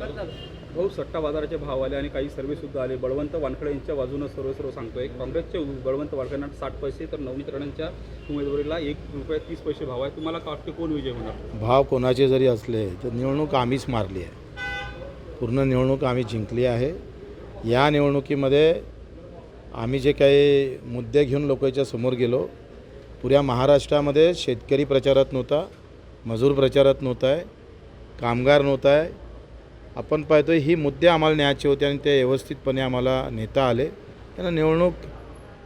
भाऊ सट्टा बाजाराचे भाव आले आणि काही सर्वे सुद्धा आले. बळवंत वानखडे यांच्या बाजूनं सर्व सर्व सांगतोय. काँग्रेसचे बळवंत वानखडेंना साठ पैसे तर नवनीत राणांच्या उमेदवारीला एक रुपये तीस पैसे भाव आहे. तुम्हाला काय वाटतं कोण विजय होणार? भाव कोणाचे जरी असले तर निवडणूक आम्हीच मारली आहे. पूर्ण निवडणूक आम्ही जिंकली आहे. या निवडणुकीमध्ये आम्ही जे काही मुद्दे घेऊन लोकांच्या समोर गेलो पुऱ्या महाराष्ट्रामध्ये शेतकरी प्रचारात नव्हता मजूर प्रचारात नव्हता आहे कामगार नव्हता आहे आपण पाहतो ही मुद्दे आम्हाला न्यायचे होते आणि ते व्यवस्थितपणे आम्हाला नेता आले. त्यांना निवडणूक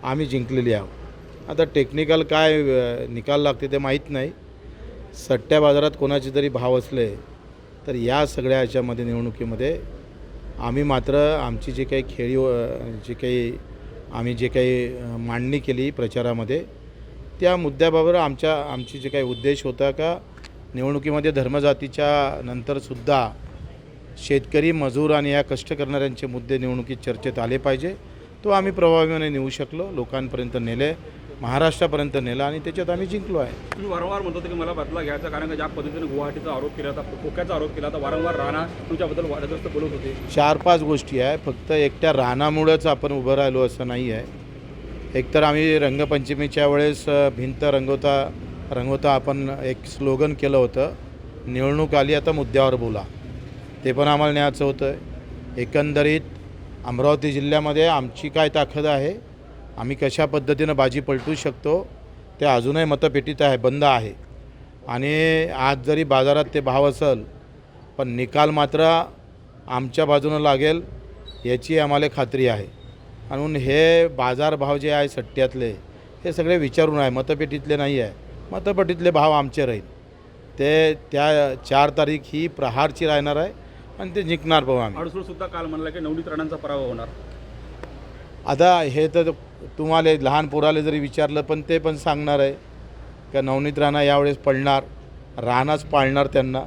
आम्ही जिंकलेली आहोत. आता टेक्निकल काय निकाल लागते ते माहीत नाही. सट्ट्या बाजारात कोणाचे तरी भाव असले तर या सगळ्या ह्याच्यामध्ये निवडणुकीमध्ये आम्ही मात्र आमची जी काही खेळी जे जी काही आम्ही जे काही मांडणी केली प्रचारामध्ये त्या मुद्द्याबाबत आमच्या आमची जे काही उद्देश होता का निवडणुकीमध्ये धर्मजातीच्या नंतरसुद्धा शेतकरी मजूर आणि या कष्ट करणाऱ्यांचे मुद्दे निवडणुकीत चर्चेत आले पाहिजे. तो आम्ही प्रभावीपणे नेऊ शकलो लोकांपर्यंत नेले महाराष्ट्रापर्यंत नेला आणि त्याच्यात आम्ही जिंकलो आहे. तुम्ही वारंवार म्हणत होते की मला बदला घ्यायचा कारण का ज्या पद्धतीने गुवाहाटीचा आरोप केला होता खोक्याचा आरोप केला होता वारंवार राणा तुमच्याबद्दल वादग्रस्त बोलत होते. चार पाच गोष्टी आहे फक्त एकट्या रानामुळंच आपण उभं राहिलो असं नाही आहे. एकतर आम्ही रंगपंचमीच्या वेळेस भिंत रंगवता रंगवता आपण एक स्लोगन केलं होतं निवडणूक आली आता मुद्द्यावर बोला. ते पण आम्हाला न्यायचं होतं. एकंदरीत अमरावती जिल्ह्यामध्ये आमची काय ताकद आहे? आम्ही कशा पद्धतीनं बाजी पलटू शकतो? ते अजूनही मतपेटीत आहे बंद आहे. आणि आज जरी बाजारात ते भाव असेल पण निकाल मात्र आमच्या बाजूनं लागेल याची आम्हाला खात्री आहे. म्हणून हे बाजारभाव जे आहे सट्ट्यातले हे सगळे विचारून आहे. मतपेटीतले नाही आहे. मतपेटीतले भाव आमचे राहील. ते त्या चार तारीख ही प्रहारची राहणार आहे. आणि ते जिंकणार पाहू आम्ही. अडसूळ सुद्धा काल म्हणला की नवनीत राणांचा पराभव होणार. आता हे तर तुम्हाला लहान पोराला जरी विचारलं पण ते पण सांगणार आहे का नवनीत राणा यावेळेस पडणार राणाच पाळणार त्यांना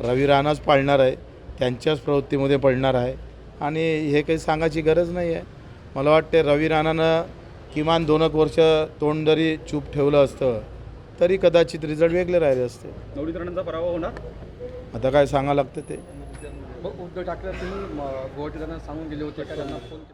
रवी राणाच पाळणार आहे त्यांच्याच प्रवृत्तीमध्ये पडणार आहे. आणि हे काही सांगायची गरज नाही आहे. मला वाटते रवी राणानं किमान दोन एक वर्ष तोंड जरी चूप ठेवलं असतं तरी कदाचित रिझल्ट वेगळे राहिले असते. नवनीत राणांचा पराभव होणार? आता काय सांगावं लागतं ते? उद्धव ठाकरे तुम्ही त्यांना सांगून गेले होते का त्यांना फोन केला?